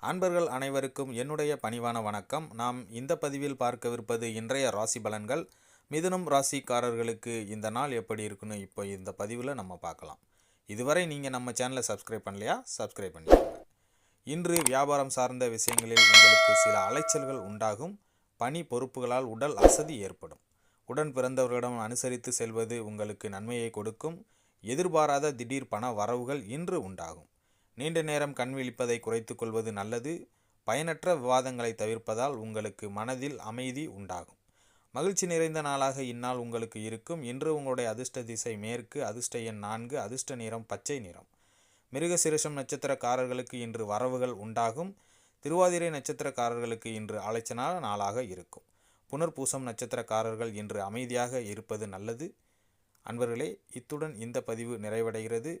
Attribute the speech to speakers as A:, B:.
A: அன்பர்கள் அனைவருக்கும் என்னுடைய பணிவான வணக்கம். நாம் இந்த பதிவில் பார்க்கவிருப்பது இன்றைய ராசி பலன்கள். மிதுனம் ராசிக்காரர்களுக்கு இந்த நாள் எப்படி இருக்குன்னு இப்போ இந்த பதிவில் நம்ம பார்க்கலாம். இதுவரை நீங்கள் நம்ம சேனலை சப்ஸ்கிரைப் பண்ணலையா? சப்ஸ்கிரைப் பண்ணிக்கோங்க. இன்று வியாபாரம் சார்ந்த விஷயங்களில் உங்களுக்கு சில அலைச்சல்கள் உண்டாகும். பணி பொறுப்புகளால் உடல் அசதி ஏற்படும். உடன் பிறந்தவர்களிடம் அனுசரித்து செல்வது உங்களுக்கு நன்மையை கொடுக்கும். எதிர்பாராத திடீர் பண வரவுகள் இன்று உண்டாகும். நீண்ட நேரம் கண் விழிப்பதை குறைத்துக் கொள்வது நல்லது. பயனற்ற விவாதங்களை தவிர்ப்பதால் உங்களுக்கு மனதில் அமைதி உண்டாகும். மகிழ்ச்சி நிறைந்த நாளாக இந்நாள் உங்களுக்கு இருக்கும். இன்று உங்களுடைய அதிர்ஷ்ட திசை மேற்கு அதிர்ஷ்ட எண் நான்கு அதிர்ஷ்ட நிறம் பச்சை நிறம். மிருகசிருஷம் நட்சத்திரக்காரர்களுக்கு இன்று வரவுகள் உண்டாகும். திருவாதிரை நட்சத்திரக்காரர்களுக்கு இன்று அலைச்சனான நாளாக இருக்கும். புனர்பூசம் நட்சத்திரக்காரர்கள் இன்று அமைதியாக இருப்பது நல்லது. அன்பர்களே இத்துடன் இந்த பதிவு நிறைவடைகிறது.